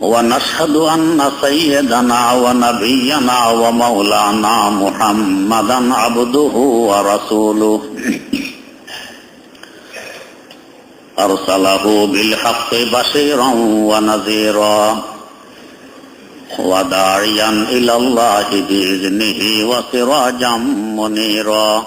ونشهد أن سيدنا ونبينا ومولانا محمدا عبده ورسوله. أرسله بالحق بشيرا ونذيرا وداعيا إلى الله بإذنه وسراجا منيرا.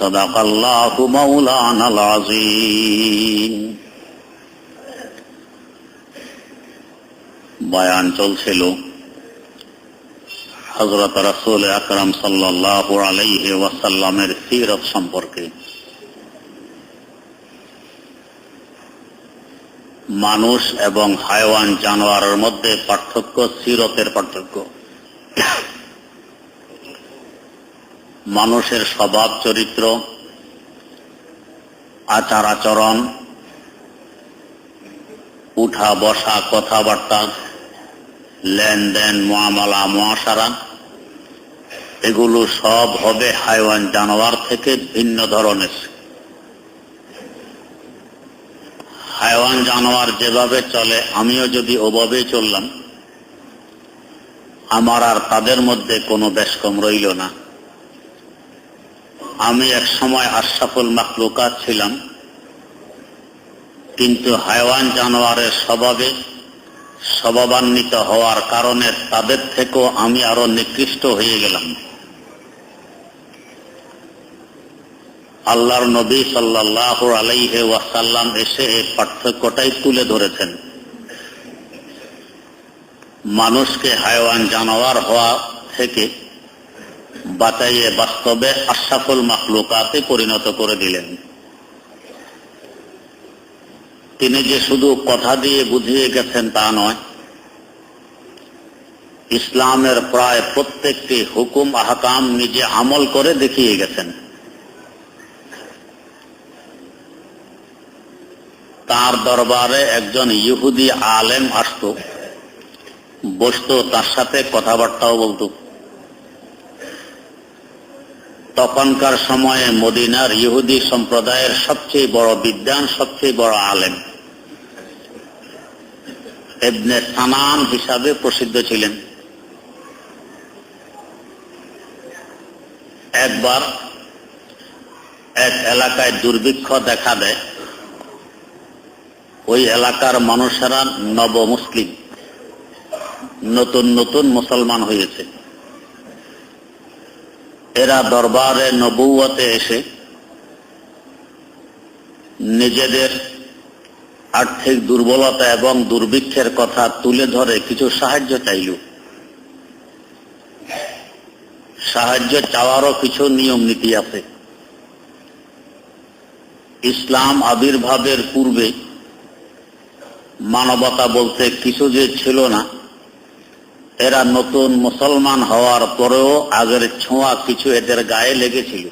صدق الله مولانا العظيم বয়ান চলছিল হজরত রসুল আকরম সাল্লাহ আলাইহি ওয়াসাল্লামের সিরত সম্পর্কে মানুষ এবং হায়ওয়ান জানোয়ারের মধ্যে পার্থক্য সিরতের পার্থক্য মানুষের স্বভাব, চরিত্র আচার আচরণ, উঠা, বসা, কথাবার্তা, লেনদেন মহামালা মহাসারা, এগুলো সব হবে হাইওয়ান জানোয়ার থেকে ভিন্ন ধরনের। হাইওয়ান জানোয়ার যেভাবে চলে, আমিও যদি ওভাবে চললাম, আমার আর তাদের মধ্যে কোনো বেশকম রইল না। আমি এক সময় আশরাফুল মাকলুকাত ছিলাম, কিন্তু হাইওয়ান জানোয়ারের স্বভাবে স্বভাবান্বিত হওয়ার কারণে তাদের থেকেও আমি আরও নিকৃষ্ট হয়ে গেলাম। আল্লাহর নবী সাল্লাহ আলাইহে ওয়াসাল্লাম এসে এই পার্থক্যটাই তুলে ধরেছেন। মানুষকে হাইওয়ান জানোয়ার হওয়া থেকে বাঁচাইয়ে বাস্তবে আশাফুল মাকলুকাতে পরিণত করে দিলেন। তিনি যে শুধু কথা দিয়ে বুঝিয়ে গেছেন তা নয়, ইসলামের প্রায় প্রত্যেকটি হুকুম, আহকাম নিজে আমল করে দেখিয়ে গেছেন। তার দরবারে একজন ইহুদি আলেম আসত, বসত, তার সাথে কথাবার্তাও বলতো। তখনকার সময়ে মদিনার ইহুদি সম্প্রদায়ের সবচেয়ে বড় বিদ্যান সবচেয়ে বড় আলেম। এবনে সানান হিসাবে প্রসিদ্ধ ছিলেন। একবার এক এলাকায় দুর্ভিক্ষ দেখা দেয়। ওই এলাকার মানুষেরা নব মুসলিম নতুন নতুন মুসলমান হয়েছে। এরা দরবারে নবুয়তে এসে নিজেদের আর্থিক দুর্বলতা এবং দুর্ভিক্ষের কথা তুলে ধরে কিছু সাহায্য চাইল। সাহায্য চাওয়ারও কিছু নিয়ম নীতি আছে। ইসলাম আবির্ভাবের পূর্বে মানবতা বলতে কিছু যে ছিল না এরা নতুন মুসলমান হওয়ার পরেও আগের ছোঁয়া কিছু এদের গায়ে লেগেছিল।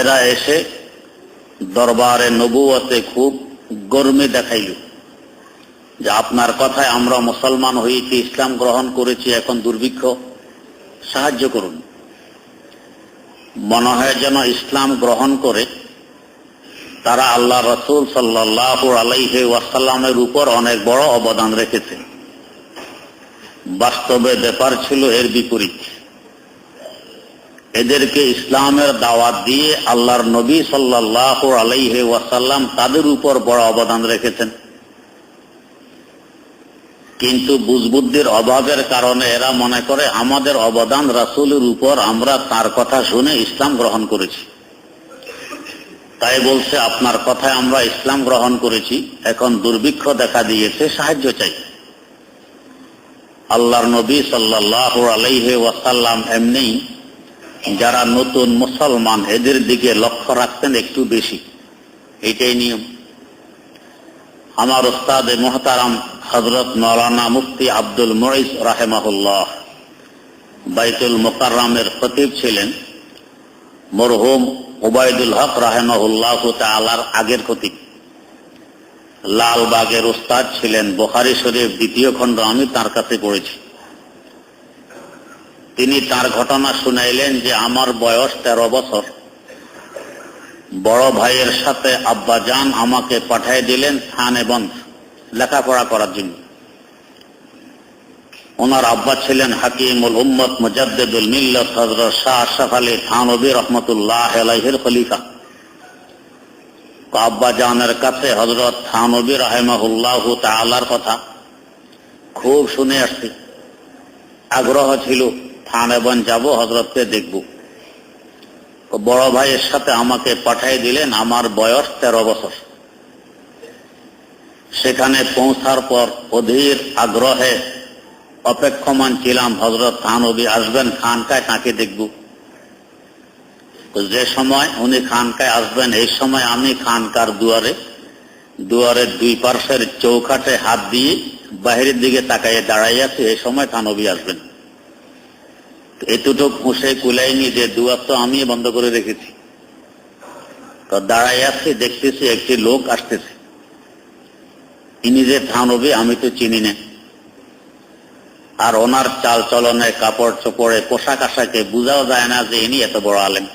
এরা এসে দরবারে নবুয়তে খুব গরমে দেখাইল যে আপনার কথায় আমরা মুসলমান হয়েছি ইসলাম গ্রহণ করেছি, এখন দুর্ভিক্ষ। সাহায্য করুন। মনে হয় যেন ইসলাম গ্রহণ করে তারা আল্লাহ রসুল সাল্লাহ আলাইহে ওয়াসাল্লামের উপর অনেক বড় অবদান রেখেছে। বাস্তবে ব্যাপার ছিল এর বিপরীত। এদেরকে ইসলামের দাওয়াত দিয়ে আল্লাহর নবী সাল্লাহ আলাইহে ওয়াসাল্লাম তাদের উপর বড় অবদান রেখেছেন। কিন্তু বুজবুদ্ধির অভাবের কারণে এরা মনে করে, আমাদের অবদান রাসূলের উপর, আমরা তার কথা শুনে ইসলাম গ্রহণ করেছি। তাই বলছে, আপনার কথায় আমরা ইসলাম গ্রহণ করেছি, এখন দুর্ভিক্ষ দেখা দিয়েছে, সাহায্য চাই। আল্লাহর নবী সাল্লাহ আলাইহে ওয়াসাল্লাম এমনি যারা নতুন মুসলমান এদের দিকে লক্ষ্য রাখতেন একটু বেশি। এটাই নিয়ম। আমার ওস্তাদ মোহতারাম হজরত মৌলানা মুফতি আব্দুল মরিস রাহেমাহুল্লাহ বাইতুল মোকাররামের খতিব ছিলেন, মরহুম ওবায়দুল হক রাহেমাহুল্লাহ তালার আগের খতিব। লালবাগের উস্তাদ ছিলেন। বোখারি শরীফ দ্বিতীয় খণ্ড আমি তার কাছে পড়েছি। তিনি তার ঘটনা শুনাইলেন যে আমার বয়স তেরো বছর। বড় ভাইয়ের সাথে আব্বাজান আমাকে পাঠিয়ে দিলেন থানে এবং লেখাপড়া করার জন্য। ওনার আব্বা ছিলেন হাকিমুল উম্মত মুজাদ্দেদুল মিল্লত হজরত শাহ আশরাফ আলী থানবী রহমতুল্লাহ আলাইহির খলিফা। আব্বা জানের কাছে হজরত থানবী রাহেমাহুল্লাহ তালার কথা খুব শুনে আসছি। আগ্রহ ছিল থানেবন যাব হজরতকে দেখব। বড় ভাইয়ের সাথে আমাকে পাঠিয়ে দিলেন আমার বয়স তেরো বছর। সেখানে পৌঁছার পর অধীর আগ্রহে অপেক্ষমান ছিলাম হজরত থানবী আসবেন, খানকায় তাকে দেখব। যে সময় উনি খানকায় আসবেন, এই সময় আমি খানকার দুয়ারে দুয়ারের দুই পার্শ্বের চৌখাটে হাত দিয়ে বাহিরের দিকে তাকাইয়ে দাঁড়াই আছি, এই সময় থানবী আসবেন। এতটুক মুসে কুলাইনি যে দুয়ার তো আমি বন্ধ করে রেখেছি। তো দাঁড়াই আছি, দেখতেছি একটি লোক আসতেছে। ইনি যে থানবী, আমি তো চিনি না। আর ওনার চাল চলনে, কাপড় চোপড়ে, পোশাক আশাকে বোঝাও যায় না যে ইনি এত বড় আলেন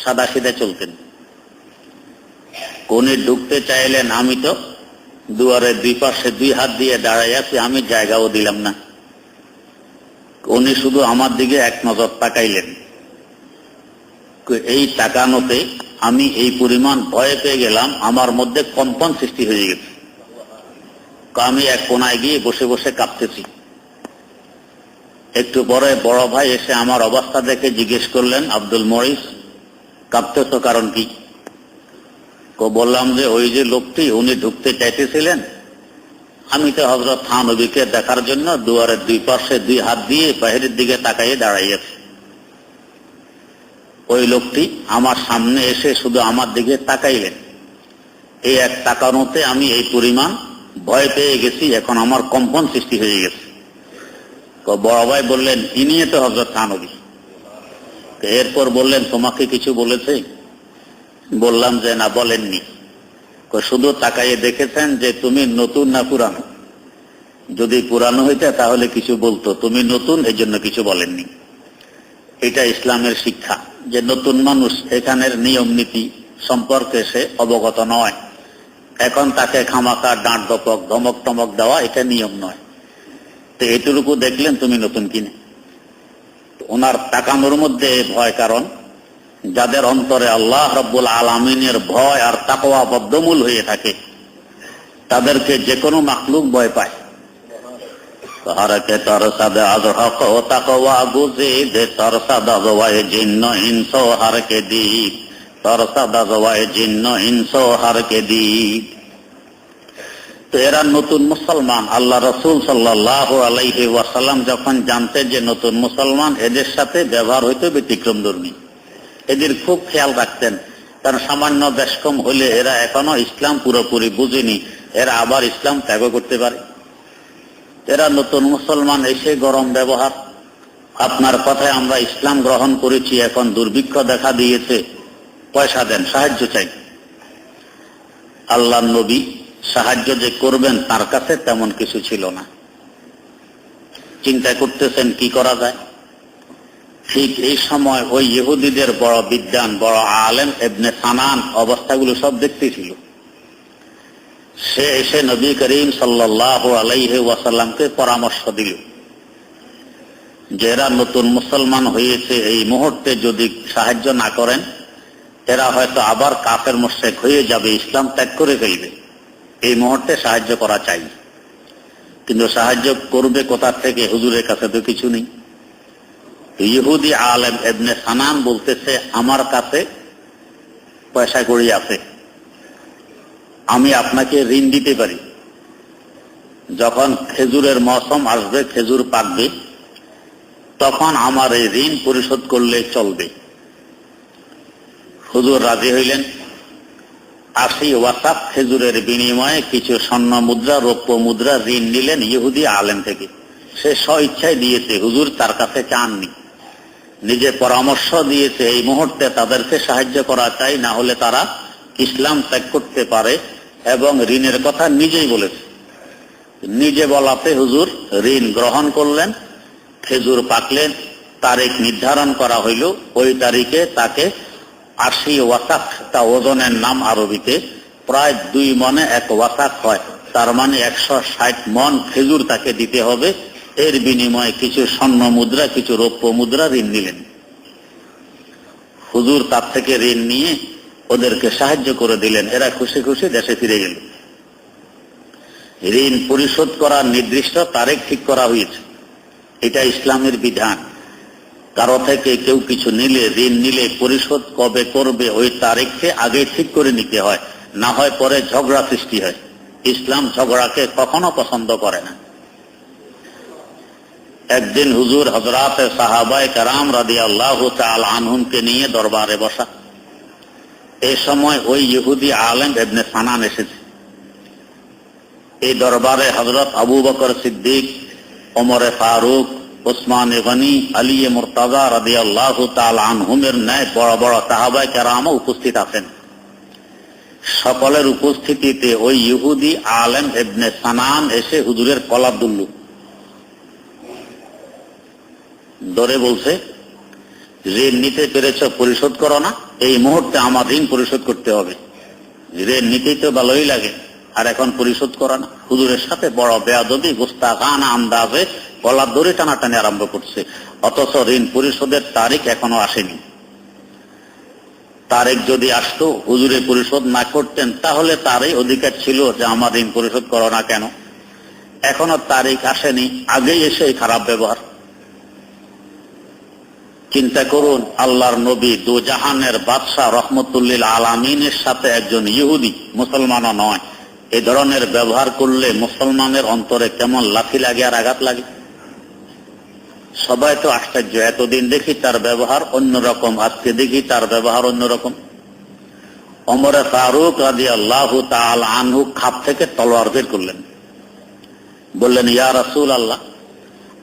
সাদা সিধে চলতেন। উনি ঢুকতে চাইলেন আমি তো দুয়ারের দুই পাশে দুই হাত দিয়ে দাঁড়াই আছি আমি জায়গাও দিলাম না। উনি শুধু আমার দিকে এক নজর তাকাইলেন। এই তাকানোতে আমি এই পরিমাণ ভয় পেয়ে গেলাম, আমার মধ্যে কম্পন সৃষ্টি হয়ে গেছে। আমি এক কোনায় গিয়ে বসে বসে কাঁপতেছি। একটু পরে বড় ভাই এসে আমার অবস্থা দেখে জিজ্ঞেস করলেন, আব্দুল মরিস কাঁপতেছ কারণ কি? বললাম যে ওই যে লোকটি উনি ঢুকতে চাইতেছিলেন, আমি তো হজরত থানবীকে দেখার জন্য দুয়ারের দুই পাশে দুই হাত দিয়ে বাহিরের দিকে তাকাইয়ে দাঁড়াইয়াছে। ওই লোকটি আমার সামনে এসে শুধু আমার দিকে তাকাইলেন। এই এক তাকানোতে আমি এই পরিমাণ ভয় পেয়ে গেছি, এখন আমার কম্পন সৃষ্টি হয়ে গেছে। বড় ভাই বললেন ইনি তো হজরত থানবী। এরপর বললেন, তোমাকে কিছু বলেছে? বললাম যে, না, বলেননি। শুধু তাকাইয়ে দেখেছেন যে, তুমি নতুন না পুরানো? যদি পুরানো হইতে, তাহলে কিছু বলতো। তুমি নতুন এই জন্য কিছু বলেননি। এটা ইসলামের শিক্ষা যে, নতুন মানুষ এখানের নিয়ম নীতি সম্পর্কে সে অবগত নয়। এখন তাকে খামাকা ডাঁট দপক ধমক টমক দেওয়া এটা নিয়ম নয়। তো এটুকু দেখলেন তুমি নতুন কিনে। ওনার তাকানোর মধ্যে ভয় কারণ, যাদের অন্তরে আল্লাহ রব্বুল আলমিনের ভয় আর তাকওয়া বদ্ধমূল হয়ে থাকে, তাদেরকে যে কোনো মাকলুক ভয় পায়। হরকে দে হারকে দিক। তো এরা নতুন মুসলমান। আল্লাহ রসুল সাল্লাহ আলাইহি ওয়াসাল্লাম যখন জানতে যে নতুন মুসলমান, এদের সাথে ব্যবহার হইতো ব্যতিক্রম ধর্মী। এদের খুব খেয়াল রাখতেন। কারণ সামান্য বেশকম হলে এরা এখনও ইসলাম পুরোপুরি বুঝেনি। এরা আবার ইসলাম ত্যাগ করতে পারে। এরা নতুন মুসলমান, এসে গরম ব্যবহার। আপনার কথায় আমরা ইসলাম গ্রহণ করেছি, এখন দুর্ভিক্ষ দেখা দিয়েছে। পয়সা দেন, সাহায্য চাই। আল্লাহ নবী সাহায্য যে করবেন তার কাছে তেমন কিছু ছিল না। চিন্তা করতেছেন, কি করা যায়? ঠিক এই সময় ওই ইহুদিদের বড় বিদ্যান বড় আলেম এবনে সানান অবস্থাগুলো সব দেখতেছিল। সে এসে নবী করিম সাল্লাহ আলাইহে ওয়াসাল্লামকে পরামর্শ দিল যে নতুন মুসলমান হয়েছে, এই মুহূর্তে যদি সাহায্য না করেন, এরা হয়তো আবার কাফের মোশেক হয়ে যাবে, ইসলাম ত্যাগ করে ফেলবে। এই মুহূর্তে সাহায্য করা চাই। কিন্তু সাহায্য করবে কোথা থেকে? হুজুরের কাছে তো কিছু নেই। ইহুদি আলেম এবনে সানান বলতেছে, আমার কাছে পয়সা কড়ি আছে। আমি আপনাকে ঋণ দিতে পারি। যখন খেজুরের মৌসুম আসবে, খেজুর পাকবে, তখন আমার এই ঋণ পরিশোধ করলে চলবে। হুজুর রাজি হইলেন। আশি ওয়াসাক খেজুরের বিনিময়ে কিছু স্বর্ণ মুদ্রা, রৌপ্য মুদ্রা, ঋণ নিলেন ইহুদি আলেম থেকে। সে স্ব ইচ্ছায় দিয়েছে, হুজুর, তার কাছে চাননি। নিজে পরামর্শ দিয়েছে, এই মুহূর্তে তাদেরকে সাহায্য করা চাই, না হলে তারা ইসলাম ত্যাগ করতে পারে এবং ঋণের কথা নিজেই বলেছে। নিজে বলাতে হুজুর ঋণ গ্রহণ করলেন, খেজুর পাকলেন তারিখ নির্ধারণ করা হইল, ওই তারিখে তাকে আশি ওয়াসাক তা ওজনের নাম আরবিতে, প্রায় দুই মনে এক ওয়াসাক হয়। তার মানে একশো ষাট মন খেজুর তাকে দিতে হবে। এর বিনিময়ে কিছু স্বর্ণ মুদ্রা, কিছু রৌপ্য মুদ্রা ঋণ নিলেন। হুজুর তার থেকে ঋণ নিয়ে ওদেরকে সাহায্য করে দিলেন। এরা খুশি খুশি দেশে ফিরে গেল। ঋণ পরিশোধ করার নির্দিষ্ট তারিখ ঠিক করা হয়েছে। এটা ইসলামের বিধান। কারও থেকে কেউ কিছু নিলে, ঋণ নিলে পরিশোধ কবে করবে ওই তারিখকে আগে ঠিক করে নিতে হয়। না হয় পরে ঝগড়া সৃষ্টি হয়। ইসলাম ঝগড়াকে কখনো পছন্দ করে না। একদিন হুজুর হজরাত সাহাবায় কারাম রাদি আল্লাহ তাল আনহুমকে নিয়ে দরবারে বসা। এই সময় ওই ইহুদি আলেম এবনে সানান এসেছে। এই দরবারে হজরত আবু বকর সিদ্দিক, ওমরে ফারুক ওসমান গনি, আলী মুরতাজা রাদি আল্লাহ আনহুমের ন্যায় বড় বড় সাহাবায় কেরামও উপস্থিত আছেন। সকলের উপস্থিতিতে ওই ইহুদি আলেম এবনে সানান এসে হুজুরের দুল্লু। বলছে ঋণ নিতে পেরেছ পরিশোধ করো না, এই মুহূর্তে আমার ঋণ পরিশোধ করতে হবে। ঋণ নিতেই তো ভালোই লাগে, আর এখন পরিশোধ করা না। হুজুরের সাথে বড় বেয়াদবি গোস্তা গান আন্দাজে গলার দড়ি টানাটানি আরম্ভ করছে। অথচ ঋণ পরিশোধের তারিখ এখনও আসেনি। তারিখ যদি আসতো, হুজুরে পরিশোধ না করতেন, তাহলে তারই অধিকার ছিল যে আমার ঋণ পরিশোধ করো না কেন? এখনও তারিখ আসেনি, আগেই এসে খারাপ ব্যবহার। চিন্তা করুন, আল্লাহর নবী দু জাহানের বাদশাহ রহমতুল্লিল আলামিনের সাথে একজন ইহুদি, মুসলমানও নয়। এ ধরনের ব্যবহার করলে মুসলমানের অন্তরে কেমন লাথি লাগে আর আঘাত লাগে? সবাই তো আশ্চর্য। এতদিন দেখি তার ব্যবহার অন্যরকম, আজকে দেখি তার ব্যবহার অন্যরকম। অমরে ফারুক রাজি আল্লাহ আনহু খাপ থেকে তলোয়ার বের করলেন। বললেন, ইয়া রাসুল আল্লাহ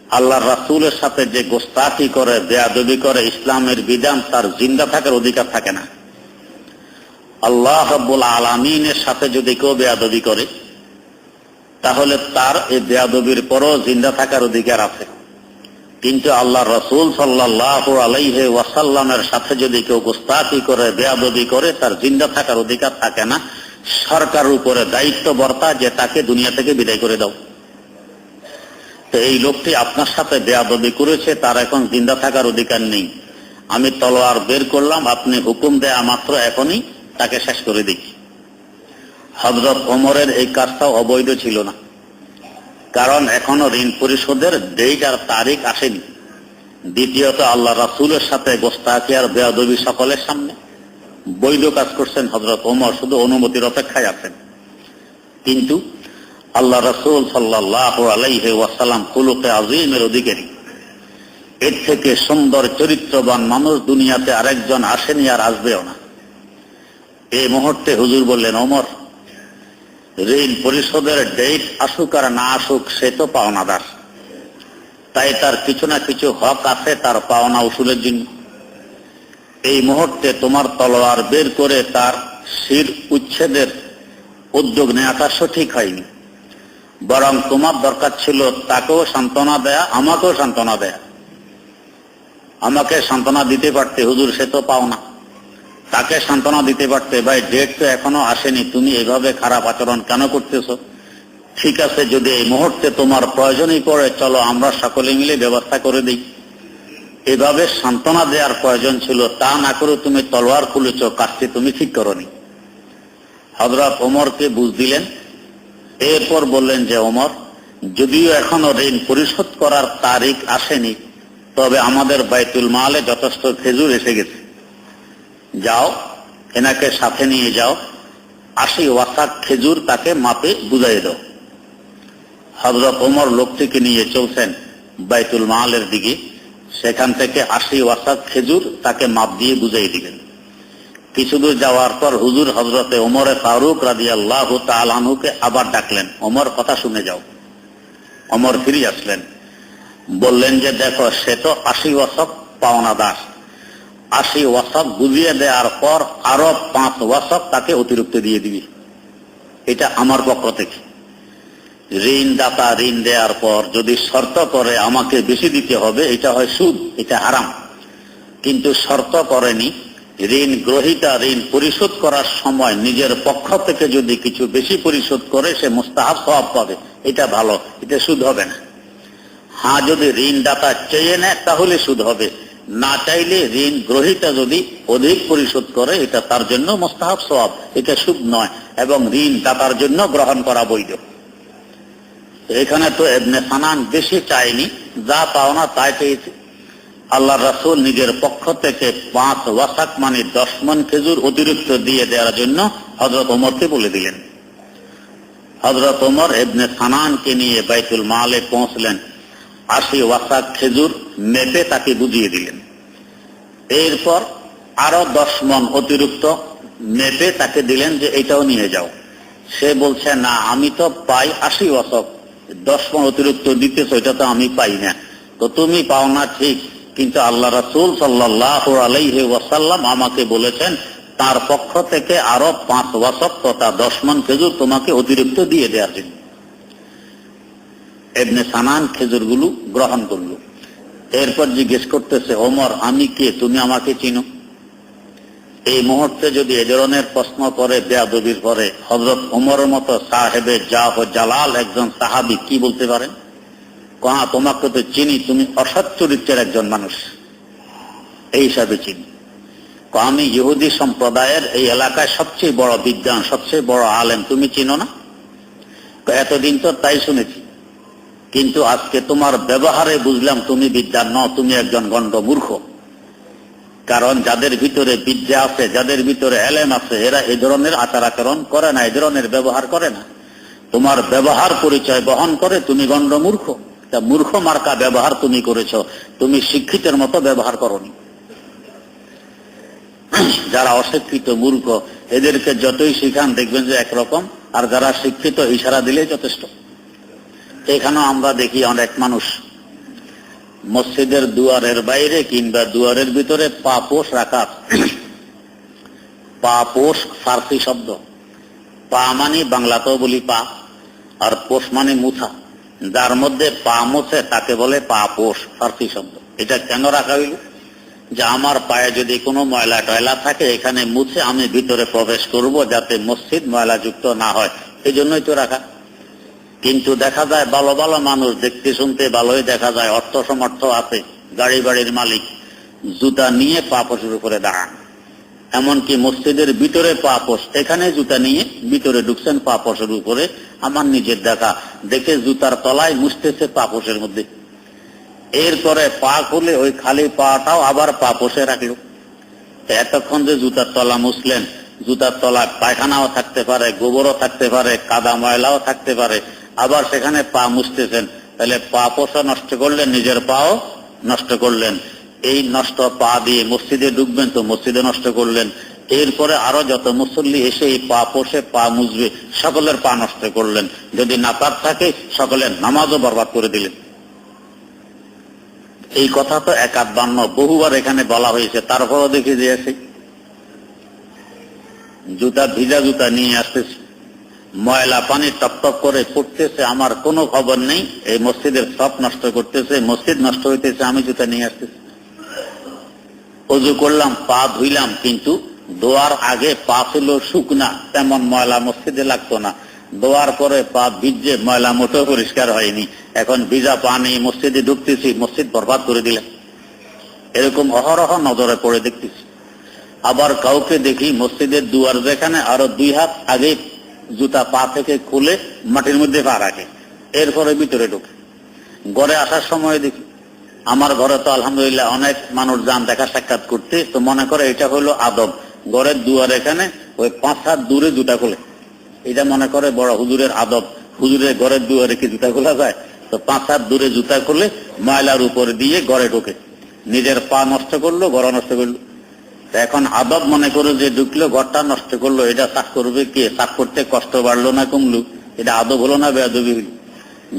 আল্লাহ রাসুলের সাথে যে গোস্তাকি করে, বেয়াদবি করে, ইসলামের বিধান তার জিন্দা থাকার অধিকার থাকে না। আল্লাহ রব্বুল আলমিনের সাথে যদি কেউ বেয়াদবি করে, তাহলে তার এই বেয়াদবির পরও জিন্দা থাকার অধিকার আছে। কিন্তু আল্লাহ রসুল সাল্লাহ আলাইহে ওয়াসাল্লামের সাথে যদি কেউ গোস্তাকি করে, বেয়াদবি করে, তার জিন্দা থাকার অধিকার থাকে না। সরকার উপরে দায়িত্ব বর্তা যে তাকে দুনিয়া থেকে বিদায় করে দাও। তো এই লোকটি আপনার সাথে বেয়াদবি করেছে, তার এখন জিন্দা থাকার অধিকার নেই। আমি তলোয়ার বের করলাম, আপনি হুকুম দেয়া মাত্র এখনই তাকে শেষ করে দিই হজরত ওমরের এই কাজটাও অবৈধ ছিল না। কারণ এখনও ঋণ পরিশোধের ডেট আর তারিখ আসেনি। দ্বিতীয়ত, আল্লাহ রাসুলের সাথে গোস্তাকি আর বেয়াদবি সকলের সামনে। বৈধ কাজ করছেন হজরত ওমর, শুধু অনুমতির অপেক্ষায় আছেন। কিন্তু আল্লাহ রসুল সাল্লাহ আলাইহে ওয়াসালাম কুলুকে আজিমের অধিকারী। এর থেকে সুন্দর চরিত্রবান মানুষ দুনিয়াতে আরেকজন আসেনি আর আসবেও না। এই মুহূর্তে হুজুর বললেন অমর ঋণ পরিশোধের ডেট আসুক আর না আসুক, সে তো পাওনা পাওনাদার। তাই তার কিছু না কিছু হক আছে, তার পাওনা উসুলের জন্য। এই মুহূর্তে তোমার তলোয়ার বের করে তার শির উচ্ছেদের উদ্যোগ নেওয়াটা সঠিক হয়নি। বরং তোমার দরকার ছিল তাকেও সান্ত্বনা দেয়া, আমাকেও সান্ত্বনা দেয়া। আমাকে সান্ত্বনা দিতে পারতে হুজুর, সে তো পাও না তাকে সান্ত্বনা দিতে পারতে, ভাই ডেট তো এখনও আসেনি, তুমি এভাবে খারাপ আচরণ কেন করতেছো? ঠিক আছে, যদি এই মুহূর্তে তোমার প্রয়োজনই পড়ে, চলো আমরা সকলে মিলে ব্যবস্থা করে দিই। এভাবে সান্ত্বনা দেওয়ার প্রয়োজন ছিল, তা না করে তুমি তলোয়ার খুলেছ, কাজটি তুমি ঠিক করনি। হজরত ওমরকে বুঝ দিলেন। এরপর বললেন যে, ওমর, যদিও এখনও ঋণ পরিশোধ করার তারিখ আসেনি, তবে আমাদের বাইতুল মালে যথেষ্ট খেজুর এসে গেছে। যাও, এনাকে সাথে নিয়ে যাও। আশি ওয়াসাক খেজুর তাকে মাপে বুঝাই দাও। হজরত ওমর লোকটিকে নিয়ে চলছেন বাইতুল মালের দিকে। সেখান থেকে আশি ওয়াসাক খেজুর তাকে মাপ দিয়ে বুঝাই দিলেন। কিছু দূর যাওয়ার পর হুজুর হজরতে ওমরে ফারুক রাজি আল্লাহ আবার ডাকলেন, ওমর, কথা শুনে যাও। অমর ফিরে আসলেন। বললেন যে, দেখো, সে তো আশি ওয়াসক পাওনা দাস আশি ওয়াসক বুঝিয়ে দেওয়ার পর আরও পাঁচ ওয়াসক তাকে অতিরিক্ত দিয়ে দিবি। এটা আমার পক্ষ থেকে। ঋণ দাতা ঋণ দেওয়ার পর যদি শর্ত করে আমাকে বেশি দিতে হবে, এটা হয় সুদ, এটা হারাম। কিন্তু শর্ত করেনি ঋণ গ্রহিতা ঋণ পরিশোধ করার সময় নিজের পক্ষ থেকে যদি কিছু বেশি পরিশোধ করে, সে মুস্তাহাব সব পাবে। এটা ভালো এটা সুদ হবে না। হ্যাঁ যদি ঋণদাতা চেয়ে নেয়, তাহলে সুদ হবে। না চাইলে ঋণ গ্রহিতা যদি অধিক পরিশোধ করে, এটা তার জন্য মোস্তাহাব সব এটা সুদ নয়, এবং ঋণ দাতার জন্য গ্রহণ করা বৈধ। এখানে তো সানান বেশি চায়নি, যা পাওনা তাই পেয়েছে। আল্লাহ রাসুল নিজের পক্ষ থেকে পাঁচ ওয়াসাক মানে দশ মন খেজুর অতিরিক্ত দিয়ে দেওয়ার জন্য হজরত ওমরকে বলে দিলেন। হজরত ওমর এবনে সানানকে নিয়ে বাইতুল মালে পৌঁছলেন। আশি ওয়াসাক খেজুর মেপে তাকে বুঝিয়ে দিলেন। এরপর আরও দশ মন অতিরিক্ত মেপে তাকে দিলেন যে এটাও নিয়ে যাও। সে বলছে, না, আমি তো পাই আশি ওয়াসক দশ মন অতিরিক্ত দিতেছ, এটা তো আমি পাই না। তো তুমি পাও না, ঠিক। কিন্তু আল্লাহ রাসুল সাল্লাহ আলাইহি ওয়াসাল্লাম আমাকে বলেছেন, তার পক্ষ থেকে আরও পাঁচ ওয়াসক তথা দশ মন খেজুর তোমাকে অতিরিক্ত দিয়ে দেওয়ার জন্য এবনে সানান খেজুরগুলো গ্রহণ করল। এরপর জিজ্ঞেস করতেছে, ওমর, আমি কে? তুমি আমাকে চিনো? এই মুহূর্তে যদি এ ধরনের প্রশ্ন করে বেয়াদবির পরে হজরত ওমরের মতো সাহেবে জাহ জালাল একজন সাহাবি কি বলতে পারেন? কহা, তোমাকে তো চিনি, তুমি অসৎ চরিত্রের একজন মানুষ। এই হিসাবে চিনি। আমি ইহুদি সম্প্রদায়ের এই এলাকায় সবচেয়ে বড় বিজ্ঞান সবচেয়ে বড় আলেম, তুমি চিনো না? এতদিন তো তাই শুনেছি। কিন্তু আজকে তোমার ব্যবহারে বুঝলাম তুমি বিদ্যার ন, তুমি একজন গণ্ড মূর্খ। কারণ যাদের ভিতরে বিদ্যা আছে, যাদের ভিতরে এলেম আছে, এরা এই ধরনের আচার আচরণ করে না এই ধরনের ব্যবহার করে না। তোমার ব্যবহার পরিচয় বহন করে তুমি গণ্ড মূর্খ। তা মূর্খ মার্কা ব্যবহার তুমি করেছ, তুমি শিক্ষিতের মতো ব্যবহার করনি। যারা অশিক্ষিত মূর্খ, এদেরকে যতই শিখান, দেখবেন যে একরকম, আর যারা শিক্ষিত, ইশারা দিলেই যথেষ্ট। এখানেও আমরা দেখি অনেক মানুষ মসজিদের দুয়ারের বাইরে কিংবা দুয়ারের ভিতরে পা পোষ রাখা পা পোষ ফার্সি শব্দ। পা মানে বাংলাতেও বলি পা, আর পোষ মানে মুথা। যার মধ্যে পা মুছে তাকে বলে পা পোষ ফার্সি শব্দ। এটা কেন রাখা হইল? যে আমার পায়ে যদি কোনো ময়লা টয়লা থাকে, এখানে মুছে আমি ভিতরে প্রবেশ করব যাতে মসজিদ ময়লা যুক্ত না হয়। এই জন্যই তো রাখা। কিন্তু দেখা যায় ভালো ভালো মানুষ দেখতে শুনতে ভালোই দেখা যায়, অর্থ সমর্থ আছে, গাড়ি বাড়ির মালিক, জুতা নিয়ে পাপসের উপরে দাঁড়ান। এমনকি মসজিদের ভিতরে পাপস, এখানে জুতা নিয়ে ভিতরে ঢুকছেন পাপসের উপরে, আমার নিজের দেখা, দেখে জুতার তলায় মুছতেছে পাপসের মধ্যে। এরপরে পা খুলে ওই খালি পাটাও আবার পাপসে রাখল। এতক্ষণ যে জুতার তলা মুছলেন, জুতার তলায় পায়খানাও থাকতে পারে, গোবরও থাকতে পারে, কাদা ময়লাও থাকতে পারে আবার সেখানে পা মুছতেছেন। তাহলে পা পোষা নষ্ট করলেন, নিজের পাও নষ্ট করলেন। এই নষ্ট পা দিয়ে মসজিদে ঢুকবেন তো মসজিদে নষ্ট করলেন। এরপরে আরও যত মুসল্লি এসে এই পা পোষে পা মুছবে, সকলের পা নষ্ট করলেন। যদি নাপাক থাকে, সকলের নামাজও বরবাদ করে দিলেন। এই কথা তো একাত বান্ন বহুবার এখানে বলা হয়েছে, তারপরও দেখে দিয়েছে জুতা, ভিজা জুতা নিয়ে আসতেছে। ময়লা পানি টপটপ করে পড়তেছে আমার কোনো খবর নেই। এই মসজিদের সব নষ্ট করতেছে, মসজিদ নষ্ট হইতেছে, আমি জুতা নিয়ে আসতেছি। অজু করলাম, পা ধুইলাম, কিন্তু দোয়ার আগে পা ছিল শুকনা, তেমন ময়লা মসজিদে লাগতো না। দোয়ার পরে পা ভিজে ময়লা মোটেও পরিষ্কার হয়নি। এখন ভিজা পানি, মসজিদে ঢুকতেছি, মসজিদ বরবাদ করে দিলাম। এরকম অহরহ নজরে পড়ে দেখতেছি। আবার কাউকে দেখি মসজিদের দুয়ার যেখানে আরও দুই হাত আগে জুতা পা থেকে খুলে মাটির মধ্যে পা রাখে। এরপরে ভিতরে ঢুকে। ঘরে আসার সময় দেখি, আমার ঘরে তো আলহামদুলিল্লাহ অনেক মানুষ যান দেখা সাক্ষাৎ করতে, তো মনে করে এটা হলো আদব। ঘরের দুয়ার এখানে, ওই পাঁচ হাত দূরে জুতা খোলে। এটা মনে করে বড় হুজুরের আদব। হুজুরের ঘরের দুয়ারে কি জুতা খোলা যায়? তো পাঁচ হাত দূরে জুতা খুলে ময়লার উপরে দিয়ে ঘরে ঢোকে। নিজের পা নষ্ট করল ঘর নষ্ট করল। এখন আদব মনে করে যে ঢুকলো, ঘরটা নষ্ট করল, এটা চাক করবে কে? চাক করতে কষ্ট বাড়লো না কমলো? এটা আদব হলো না বেয়াদবি হইল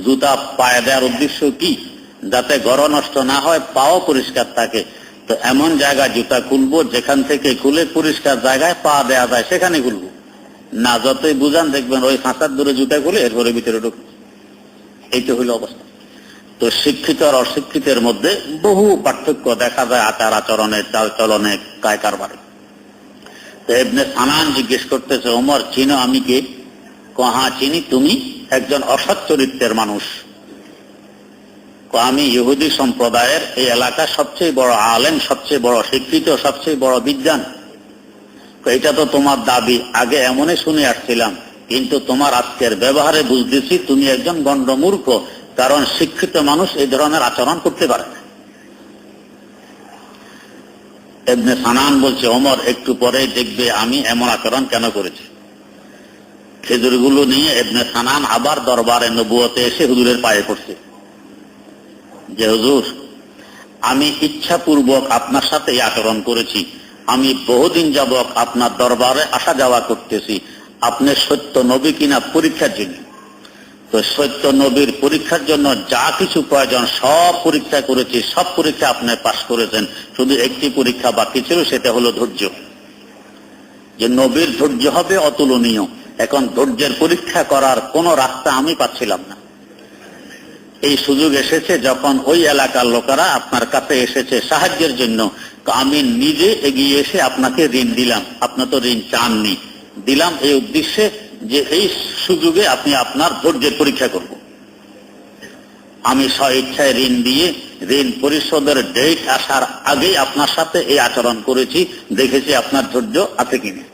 জুতা পায়ে দেওয়ার উদ্দেশ্য কি? যাতে ঘর নষ্ট না হয়, পাও পরিষ্কার থাকে। তো এমন জায়গায় জুতা খুলবো, যেখান থেকে খুলে পরিষ্কার জায়গায় পা দেওয়া যায়, সেখানে খুলবো। না যতই বুঝান দেখবেন ওই ফাঁসার দূরে জুতা খুলে এরপরে ভিতরে ঢুকবে। এইটা হইল অবস্থা। তো শিক্ষিত আর অশিক্ষিতের মধ্যে বহু পার্থক্য দেখা যায় আচার আচরণে চাল চলনে কায় কারবারে। তো এমনি সানান জিজ্ঞেস করতেছে, ওমর, চিনো আমি কে? কহা চিনি। তুমি একজন অসৎ চরিত্রের মানুষ। আমি ইহুদি সম্প্রদায়ের এই এলাকার সবচেয়ে বড় আলেম, সবচেয়ে বড় শিক্ষিত, সবচেয়ে বড় বিজ্ঞান। এটা তো তোমার দাবি। আগে এমনই শুনে আসছিলাম। কিন্তু তোমার আজকের ব্যবহারে বুঝতেছি তুমি একজন গণ্ডমূর্খ কারণ শিক্ষিত মানুষ এই ধরনের আচরণ করতে পারে এমনি সানান বলছে, ওমর, একটু পরে দেখবে আমি এমন আচরণ কেন করেছি। খেজুরগুলো নিয়ে এবনে সানান আবার দরবারে নবুয়তে এসে হুজুরের পায়ে পড়ছে। যে হুজুর, আমি ইচ্ছাপূর্বক আপনার সাথে আচরণ করেছি। আমি বহুদিন যাবক আপনার দরবারে আসা যাওয়া করতেছি। আপনি সত্য নবী কিনা পরীক্ষার জন্য। তো সত্য নবীর পরীক্ষার জন্য যা কিছু প্রয়োজন, সব পরীক্ষা করেছি, সব পরীক্ষা আপনি পাশ করেছেন। শুধু একটি পরীক্ষা বাকি ছিল, সেটা হলো ধৈর্য। যে নবীর ধৈর্য হবে অতুলনীয়। এখন ধৈর্যের পরীক্ষা করার কোন রাস্তা আমি পাচ্ছিলাম না। এই সুযোগ এসেছে যখন ওই এলাকার লোকেরা আপনার কাছে এসেছে সাহায্যের জন্য। আমি নিজে এগিয়ে এসে আপনাকে ঋণ দিলাম। আপনার তো ঋণ চাননি। দিলাম এই উদ্দেশ্যে যে এই সুযোগে আপনি আপনার ধৈর্যের পরীক্ষা করব। আমি স্ব ইচ্ছায় ঋণ দিয়ে, ঋণ পরিশোধের ডেট আসার আগেই আপনার সাথে এই আচরণ করেছি, দেখেছি আপনার ধৈর্য আছে কিনা।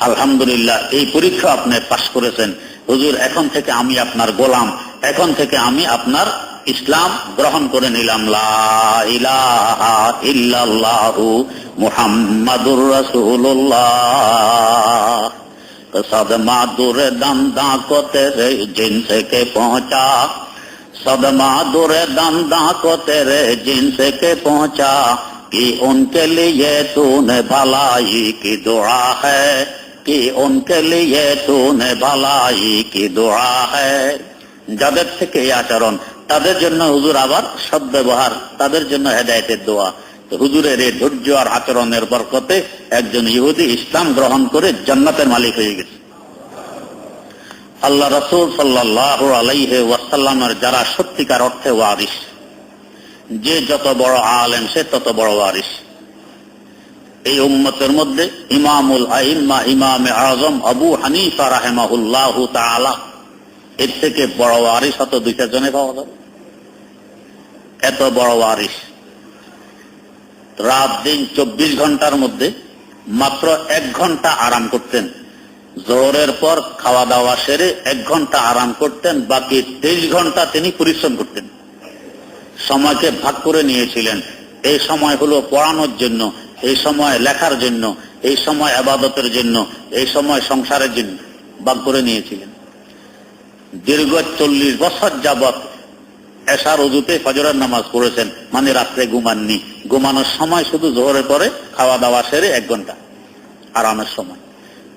আলহামদুলিল্লাহ, এই পরীক্ষা আপনি পাশ করেছেন। হুজুর, এখন থেকে আমি আপনার গোলাম। এখন থেকে আমি আপনার ইসলাম গ্রহণ করে নিলাম। ইল্লাল্লাহু মুহাম্মাদুর রাসূলুল্লাহ। सदमा दूर दंदा को तेरे जिनसे के पहुंचा सदमा दूर दंदा को तेरे जिनसे के पहुंचा कि उनके लिए तूने भलाई की दुआ है कि उनके लिए तूने भलाई की दुआ है যাদের থেকে এই আচরণ তাদের জন্য হুজুর আবার সদ্ব্যবহার তাদের জন্য হেদায়তের দোয়া তো হুজুরের এই ধৈর্য আর আচরণের বরকতে একজন ইহুদি ইসলাম গ্রহণ করে জান্নাতের মালিক হয়ে গেছে। আল্লাহ রসুল সাল্লাহ আলাইহে ওয়াসাল্লামের যারা সত্যিকার অর্থে ওয়ারিস যে যত বড় আলেম সে তত বড় ওয়ারিস এই উম্মতের মধ্যে ইমামুল আইম্মা ইমামে আজম আবু হানিফা রাহেমাহুল্লাহ তাআলা, এর থেকে বড় ওয়ারিস হত দুই চারজনে পাওয়া যাবে এত বড় ওয়ারিস রাত দিন চব্বিশ ঘণ্টার মধ্যে মাত্র এক ঘণ্টা আরাম করতেন। জোহরের পর খাওয়া দাওয়া সেরে এক ঘণ্টা আরাম করতেন, বাকি তেইশ ঘণ্টা তিনি পরিশ্রম করতেন। সময়কে ভাগ করে নিয়েছিলেন। এই সময় হলো পড়ানোর জন্য, এই সময় লেখার জন্য, এই সময় আবাদতের জন্য, এই সময় সংসারের জন্য ভাগ করে নিয়েছিলেন। দীর্ঘ চল্লিশ বছর যাবৎ এশার উজুতে ফজরের নামাজ পড়েছেন মানে রাত্রে ঘুমাননি। ঘুমানোর সময় শুধু জোহরের পরে খাওয়া দাওয়া সেরে এক ঘণ্টা, আরামের সময়।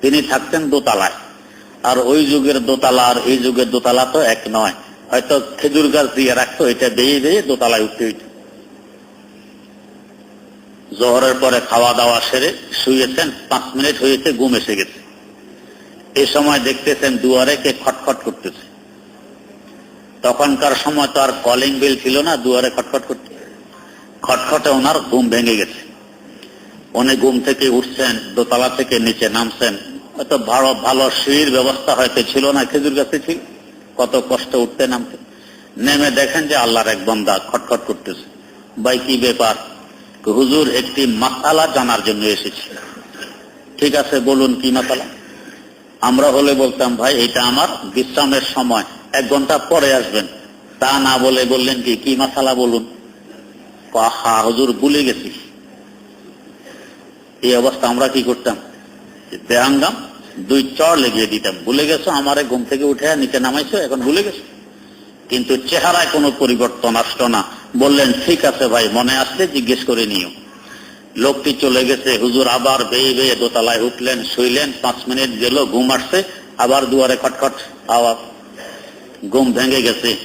তিনি থাকতেন দোতলায়। আর ওই যুগের দোতলা আর এই যুগের দোতলা তো এক নয়। হয়তো খেজুর গাছ দিয়ে রাখতো, এটা দিয়ে দিয়ে দোতলায় উঠতে হইত। জোহরের পরে খাওয়া দাওয়া সেরে শুয়েছেন, পাঁচ মিনিট হয়েছে ঘুম এসে গেছে। এ সময় দেখতেছেন দুয়ারে কে খটখট করতেছে। তখনকার সময় তো আর কলিং বিল ছিল না, দুয়ারে খটখট করতে। খটখটে ওনার ঘুম ভেঙে গেছে। উনি ঘুম থেকে উঠছেন, দোতলা থেকে নিচে নামছেন। হয়তো ভালো ভালো সিঁড়ির ব্যবস্থা হয়তো ছিল না, খেজুর গাছে ছিল। কত কষ্ট উঠতে নামতে। নেমে দেখেন যে আল্লাহর এক বন্দা খটখট করতেছে। ভাই, কি ব্যাপার? হুজুর, একটি মাসালা জানার জন্য এসেছি। ঠিক আছে, বলুন কি মাতালা আমরা হলে বলতাম, ভাই, এটা আমার বিশ্রামের সময়। এক ঘণ্টা পরে আসবেন। তা না বলে বললেন কি কি মাসালা বলুন? হা হুজুর ভুলে গেছি। এই অবস্থা আমরা কি করতাম? দেহাঙ্গাম, দুই চর লেগে দিতাম। ভুলে গেছো, আমারে ঘুম থেকে উঠে নিচে নামাইছো, এখন ভুলে গেছো? কিন্তু চেহারায় কোনো পরিবর্তন আসলো না। বললেন, ঠিক আছে ভাই, মনে আসলে জিজ্ঞেস করে নিও। লোকটি চলে গেছে। হুজুর আবার বেয়ে বেয়ে দোতলায় উঠলেন, শুইলেন, পাঁচ মিনিট গেল, ঘুম আসছে, আবার দুয়ারে খটখট আওয়াজ। ঘুম ভেঙে গেছে।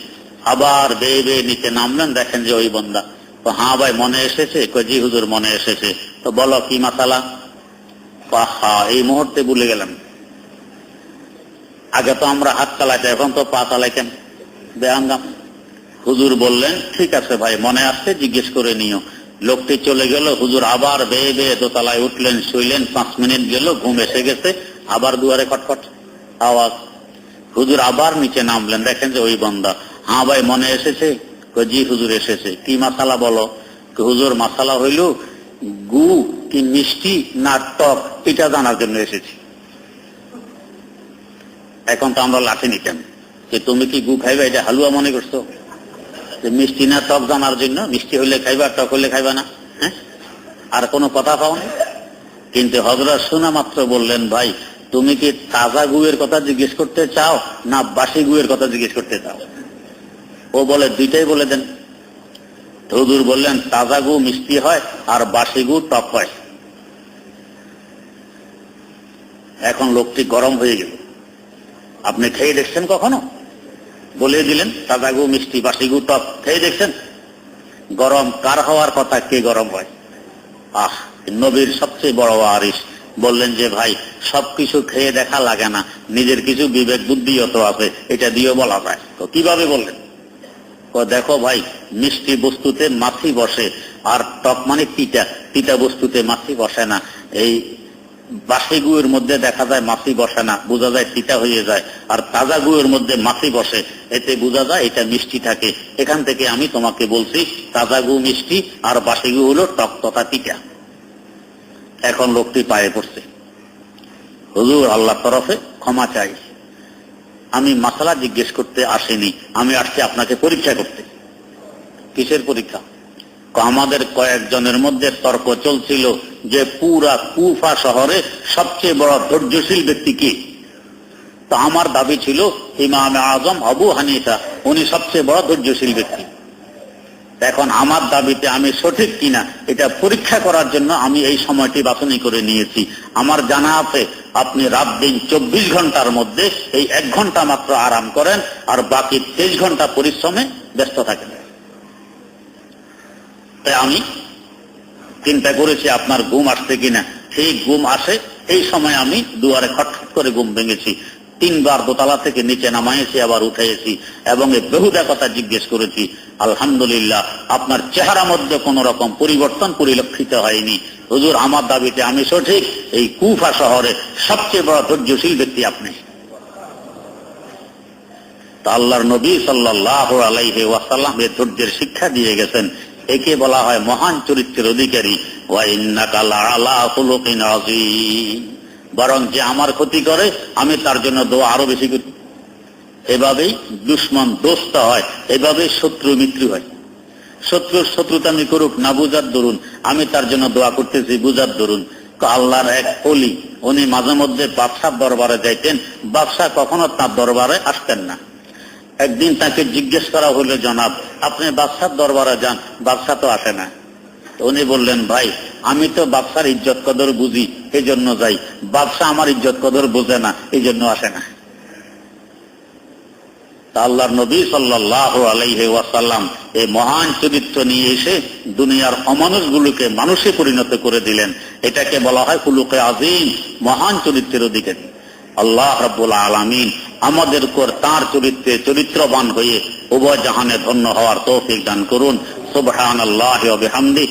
আবার বেয়ে বেয়ে নিচে নামলেন, দেখেন যে ওই বন্দা। তো হ্যাঁ ভাই, মনে এসেছে? জি হুজুর, মনে এসেছে। তো বলো, কি মাসালা? হা এই মুহূর্তে ভুলে গেলাম। আগে তো আমরা হাত চালাইতাম, এখন তো পা চালাইতাম। বেআঙ্গাম। হুজুর বললেন, ঠিক আছে ভাই, মনে আসছে, জিজ্ঞেস করে নিও। লোকটি চলে গেল, হুজুর আবার বেয়ে বেয়ে দোতলায় উঠলেন, শুইলেন, পাঁচ মিনিট গেল, ঘুম এসে গেছে, আবার দুয়ারে খটখট। আওয়াজ। হুজুর আবার নিচে নামলেন। দেখেন যে ওই বন্দা। হ্যাঁ ভাই, মনে এসেছে? জি, হুজুর এসেছে। কি মাসালা বলো? হুজুর, মাসালা হইল গু কি মিষ্টি না টক, এটা জানার জন্য এসেছি। এখন তো আমরা লাঠি নিতাম। যে তুমি কি গু খাইবা? এটা হালুয়া মনে করছ? যে মিষ্টি না টক জানার জন্য? মিষ্টি হইলে খাইবা, টক হইলে খাইবা না? হ্যাঁ? আর কোনো কথা পাও কিন্তু হজরত শোনা মাত্র বললেন, ভাই তুমি কি তাজা গুয়ের কথা জিজ্ঞেস করতে চাও, না বাসি গুয়ের কথা জিজ্ঞেস করতে চাও? ও বলে, দুইটাই বলে দেন। হুজুর বললেন, তাজা গু মিষ্টি হয় আর বাসি গু টক হয়। এখন লোকটি গরম হয়ে গেল। আপনি খেয়ে দেখছেন কখনো? বলে দিলেন, তাজা গু মিষ্টি, বাসি গু টক। খেয়ে দেখছেন? গরম কার হওয়ার কথা কে গরম হয়? আহ, নবীর সবচেয়ে বড় আরিস বললেন যে, ভাই সবকিছু খেয়ে দেখা লাগে না। নিজের কিছু বিবেক বুদ্ধিও তো আছে, এটা দিয়েও বলা যায়। তো কীভাবে বললেন? দেখো ভাই, মিষ্টি বস্তুতে মাছি বসে, আর টক মানে তিতা। তিতা বস্তুতে মাছি বসে না। এই বাসি গুয়ের মধ্যে দেখা যায় মাছি বসে না, বোঝা যায় তিতা হয়ে যায়। আর তাজা গুয়ের মধ্যে মাছি বসে, এতে বোঝা যায় এটা মিষ্টি থাকে। এখান থেকে আমি তোমাকে বলছি, তাজা গু মিষ্টি, আর বাসি গু হলো টক তথা তিতা। এখন লোকটি পায়ে পড়ছে। হুজুর আল্লাহ তরফে ক্ষমা চাই। আমি মাসালা জিজ্ঞেস করতে আসিনি। আমি আসছি আপনাকে পরীক্ষা করতে। কিসের পরীক্ষা? আমাদের কয়েকজনের মধ্যে তর্ক চলছিল যে পুরা কুফা শহরে সবচেয়ে বড় ধৈর্যশীল ব্যক্তি কি? তো আমার দাবি ছিল ইমাম আজম আবু হানিফা। উনি সবচেয়ে বড় ধৈর্যশীল ব্যক্তি। এখন আমার দাবিতে আমি সঠিক কিনা, এটা পরীক্ষা করার জন্য আমি এই সময়টি বাছনি করে নিয়েছি। আমার জানা আছে, আপনি রাত দিন চব্বিশ ঘণ্টার মধ্যে এই এক ঘণ্টা মাত্র আরাম করেন, আর বাকি তেইশ ঘণ্টা পরিশ্রমে ব্যস্ত থাকেন। তাই আমি চিন্তা করেছি, আপনার ঘুম আসছে কিনা। ঠিক ঘুম আসে, এই সময় আমি দুয়ারে খটখট করে ঘুম ভেঙেছি। তিনবার দোতলা থেকে নিচে নামাইছি আবার উঠেছি এবং এই বেহুদা কথা জিজ্ঞেস করেছি, আলহামদুলিল্লাহ, আপনার চেহারা মধ্যে কোন রকম পরিবর্তন পরিলক্ষিত হয়নি। হুজুর, আমার দাবিতে আমি সঠিক, এই কুফা শহরে সবচেয়ে বড় ধৈর্যশীল ব্যক্তি আপনি। আল্লাহর নবী সাল্লাহ আলাইহে ওয়াসাল্লাম এ ধৈর্যের শিক্ষা দিয়ে গেছেন। একে বলা হয় মহান চরিত্রের অধিকারী। ওয়া ইন্নাকা লাআলা খুলুকিন আযীম। বরং যে আমার ক্ষতি করে, আমি তার জন্য দোয়া আরও বেশি করি। এভাবেই দুশ্মন দোস্ত হয়, এভাবেই শত্রু মিত্র হয়। শত্রুর শত্রুতামি করুক না, বুঝার দরুন। আমি তার জন্য দোয়া করতেছি, বুঝার দরুন। আল্লাহর এক অলি, উনি মাঝে মধ্যে বাদশার দরবারে যাইতেন। বাদশাহ কখনো তার দরবারে আসতেন না। একদিন তাকে জিজ্ঞেস করা হলো জনাব, আপনি বাদশার দরবারে যান, বাদশাহ তো আসে না। উনি বললেন, ভাই, আমি তো বাদশার ইজ্জত কদর বুঝি এই জন্য যাই। বাদশাহ আমার ইজ্জত কদর বোঝে না এই জন্য আসে না। তা আল্লাহর নবী সাল্লাহ আলাইহে ওয়াসাল্লাম এই মহান চরিত্র নিয়ে এসে দুনিয়ার অমানুষগুলোকে মানুষে পরিণত করে দিলেন। এটাকে বলা হয় কুলুকে আজিম, মহান চরিত্রের অধিকারী। আল্লাহ রব্বুল আলমিন আমাদের উপর তার চরিত্রে চরিত্রবান হয়ে উভয় জাহানে ধন্য হওয়ার তৌফিক দান করুন। সুবহান আল্লাহ বিহামদিক